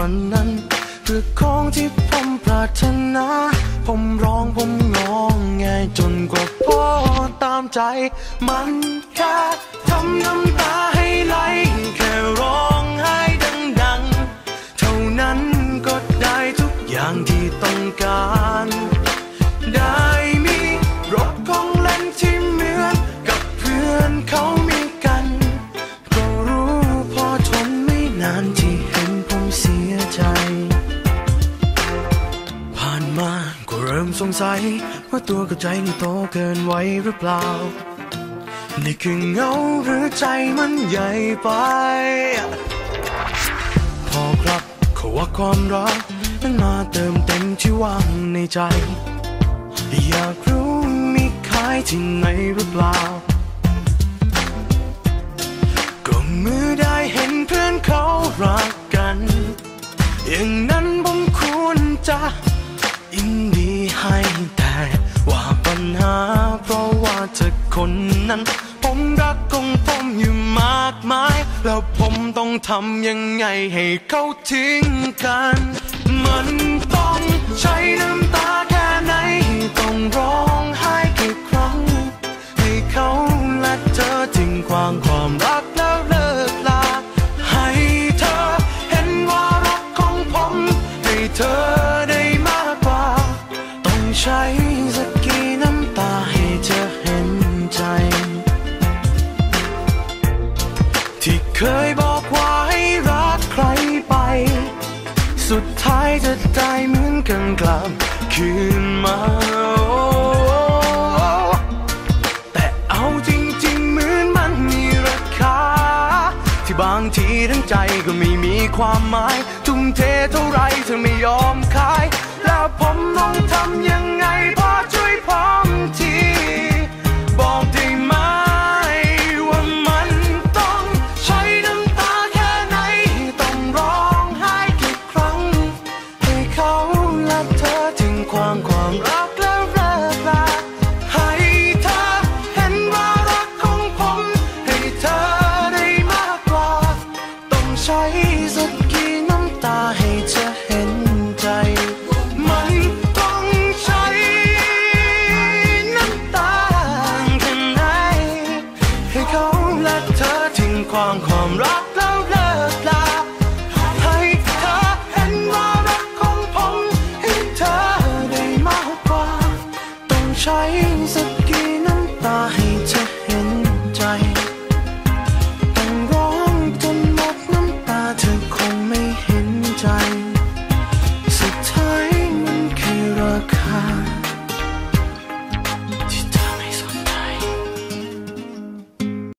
วันนั้นเพื่อของที่ผมปรารถนา ผมร้องผมงองแงจนกว่าพ่อตามใจ มันแค่ทำน้ำตาัยว่าตัวกับใจนี่โตเกินไว้หรือเปล่า นี่คือเงาหรือใจมันใหญ่ไป พอครับเขาว่าความรักนั้นมาเติมเต็มที่ว่างในใจ อยากรู้มีขายที่ไหนหรือเปล่า ก็เมื่อได้เห็นเพื่อนเขารักกัน อย่างนั้นผมควรจะยิน อคนนั้น ผมรักของผมอยู่มากมาย แล้วผมต้องทำยังไงให้เขาทิ้งกัน มันต้องใช้น้ำตาแค่ไหน ต้องร้องไห้กี่ครั้ง ให้เขาและเธอทิ้งความความรักแล้วเลิกลา ให้เธอเห็นว่ารักของผม ให้เธอ สุดท้ายจะได้เหมือนกันกลับคืนมาแต่เอาจริงๆเหมือนมันมีราคา ที่บางทีทั้งใจก็ไม่มีความหมายทุ่มเทเท่าไรเธอไม่ยอมขาย แล้วผมต้องทำยังไงพอช่วยผมทีบอกได้ไหม ใช้สักกี่น้ำตาให้เธอเห็นใจ มันต้องใช้น้ำตาแค่ไหนให้เขาและเธอทิ้งความความรักแล้วเลิกลาให้เธอเห็นว่ารักของผมให้เธอได้มากกว่า ต้องใช้สัก